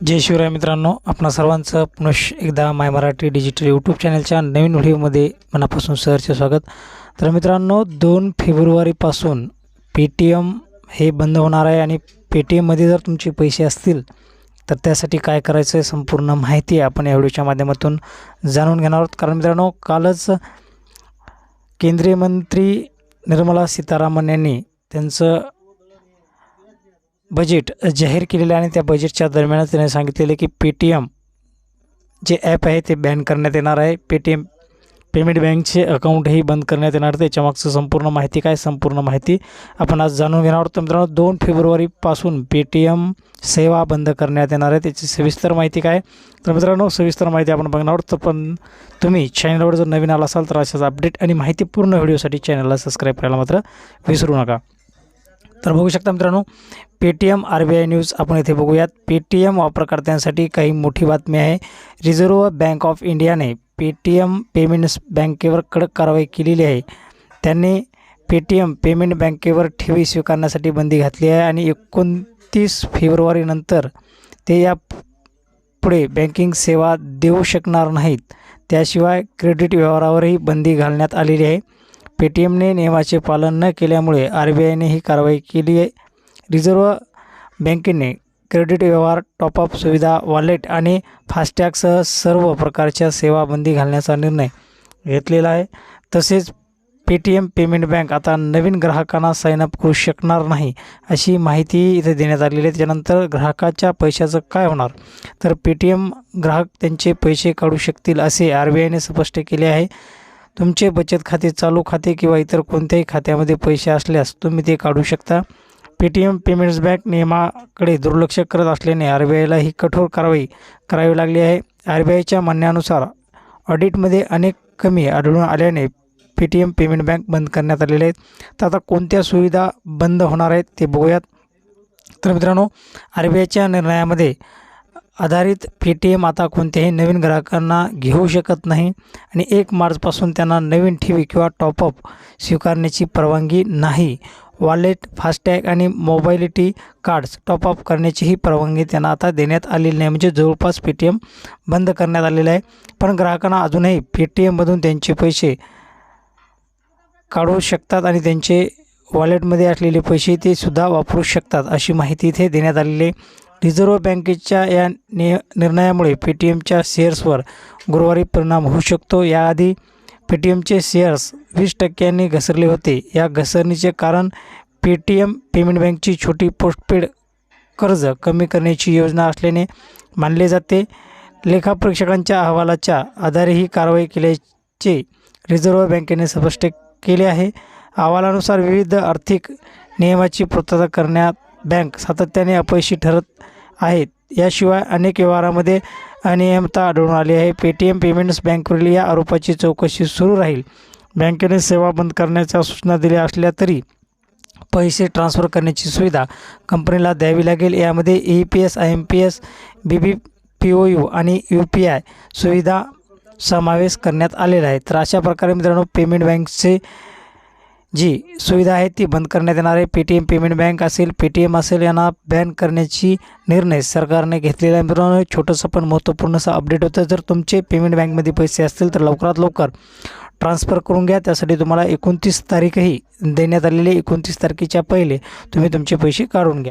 जय शिवराय मित्रांनो आपणा सर्वांचं पुनश एकदा माय मराठी डिजिटल यूट्यूब चॅनलच्या नवीन व्हिडिओमध्ये मनापासून सरचे स्वागत. तर मित्रांनो दोन फेब्रुवारीपासून पे टी एम हे बंद होणार आहे आणि पे टी एममध्ये जर तुमचे पैसे असतील तर त्यासाठी काय करायचं आहे संपूर्ण माहिती आपण या व्हिडिओच्या माध्यमातून जाणून घेणार आहोत. कारण मित्रांनो कालच केंद्रीय मंत्री निर्मला सीतारामन यांनी त्यांचं बजेट जाहीर केलेलं आहे आणि त्या बजेटच्या दरम्यान त्याने सांगितलेले की पेटीएम जे ॲप आहे ते बॅन करण्यात येणार आहे. पेटीएम पेमेंट बँकचे अकाउंटही बंद करण्यात येणार त्याच्यामागचं संपूर्ण माहिती काय? संपूर्ण माहिती आपण आज जाणून घेणार आहोत. तर मित्रांनो दोन फेब्रुवारीपासून पेटीएम सेवा बंद करण्यात येणार आहे. त्याची सविस्तर माहिती काय? तर मित्रांनो सविस्तर माहिती आपण बघणार आहोत. तर पण तुम्ही चॅनलवर जर नवीन आला असाल तर अशाच अपडेट आणि माहितीपूर्ण व्हिडिओसाठी चॅनलला सबस्क्राईब करायला मात्र विसरू नका. तर बघू शकता मित्रांनो Paytm R B I news आपण इथे बघूयात. पेटीएम वापरकर्त्यांसाठी काही मोठी बातमी आहे. रिझर्व्ह बँक ऑफ इंडियाने पेटीएम पेमेंट्स बँकेवर कडक कारवाई केलेली आहे. त्यांनी पेटीएम पेमेंट बँकेवर ठेवी स्वीकारण्यासाठी बंदी घातली आहे आणि एकोणतीस फेब्रुवारीनंतर ते या पुढे बँकिंग सेवा देऊ शकणार नाहीत. त्याशिवाय क्रेडिट व्यवहारावरही बंदी घालण्यात आलेली आहे. पेटीएमने नियमाचे पालन न केल्यामुळे आर बी आयने ही कारवाई केली आहे. रिझर्व्ह बँकेने क्रेडिट व्यवहार टॉपअप सुविधा वॉलेट आणि फास्टॅगसह सर्व प्रकारच्या सेवा बंदी घालण्याचा निर्णय घेतलेला आहे. तसेच पेटीएम पेमेंट बँक आता नवीन ग्राहकांना साईनअप करू शकणार नाही अशी माहिती इथे देण्यात आलेली आहे. त्यानंतर ग्राहकाच्या पैशाचं काय होणार? तर पेटीएम ग्राहक त्यांचे पैसे काढू शकतील असे आर बी आयने स्पष्ट केले आहे. तुमचे बचत खाते चालू खाते किंवा इतर कोणत्याही खात्यामध्ये पैसे असल्यास तुम्ही ते काढू शकता. पेटीएम पेमेंट्स बँक नियमाकडे दुर्लक्ष करत असल्याने आर बी आयला ही कठोर कारवाई करावी लागली आहे. आर बी आयच्या म्हणण्यानुसार ऑडिटमध्ये अनेक कमी आढळून आल्याने पेटीएम पेमेंट बँक बंद करण्यात आलेले आहेत. तर आता कोणत्या सुविधा बंद होणार आहेत ते बघूयात. तर मित्रांनो आर बी आयच्या निर्णयामध्ये आधारित पेटीएम आता कोणत्याही नवीन ग्राहकांना घेऊ शकत नाही आणि एक मार्चपासून त्यांना नवीन ठेवी किंवा टॉपअप स्वीकारण्याची परवानगी नाही. वॉलेट फास्टॅग आणि मोबाईलिटी कार्ड्स टॉपअप करण्याचीही परवानगी त्यांना आता देण्यात आलेली नाही. म्हणजे जवळपास पेटीएम बंद करण्यात आलेलं आहे. पण ग्राहकांना अजूनही पेटीएममधून त्यांचे पैसे काढू शकतात आणि त्यांचे वॉलेटमध्ये असलेले पैसे ते सुद्धा वापरू शकतात अशी माहिती इथे देण्यात आलेली आहे. रिझर्व्ह बँकेच्या या नि निर्णयामुळे पेटीएमच्या शेअर्सवर गुरुवारी परिणाम होऊ शकतो. याआधी पेटीएमचे शेअर्स वीस टक्क्यांनी घसरले होते. या घसरणीचे कारण पेटीएम पेमेंट बँकची छोटी पोस्टपेड कर्ज कमी करण्याची योजना असल्याने मानले जाते. लेखापरीक्षकांच्या अहवालाच्या आधारे ही कारवाई केल्याचे रिझर्व्ह बँकेने स्पष्ट केले आहे. अहवालानुसार विविध आर्थिक नियमाची पूर्तता करण्यात बँक सातत्याने अपयशी ठरत आहेत. याशिवाय अनेक व्यवहारामध्ये अनियमितता आढळून आली आहे. पेटीएम पेमेंट्स बँकवरील या आरोपाची चौकशी सुरू राहील. बँकेने सेवा बंद करण्याच्या सूचना दिल्या असल्या तरी पैसे ट्रान्स्फर करण्याची सुविधा कंपनीला द्यावी लागेल. यामध्ये E P S I M P S B B P O U आणि यू पी आय सुविधा समावेश करण्यात आलेला आहे तर अशा प्रकारे मित्रांनो पेमेंट बँकचे जी सुविधा आहे ती बंद करण्यात येणार आहे. Paytm payment bank असेल पे टी एम असेल यांना बॅन करण्याची निर्णय सरकारने घेतलेला आहे. मित्रांनो छोटंसं पण महत्त्वपूर्ण असं अपडेट होतं. जर तुमचे पेमेंट बँकमध्ये पैसे असतील तर लवकरात लवकर ट्रान्सफर करून घ्या. त्यासाठी तुम्हाला एकोणतीस तारीखही देण्यात आलेली एकोणतीस तारखेच्या पहिले तुम्ही तुमचे पैसे काढून घ्या.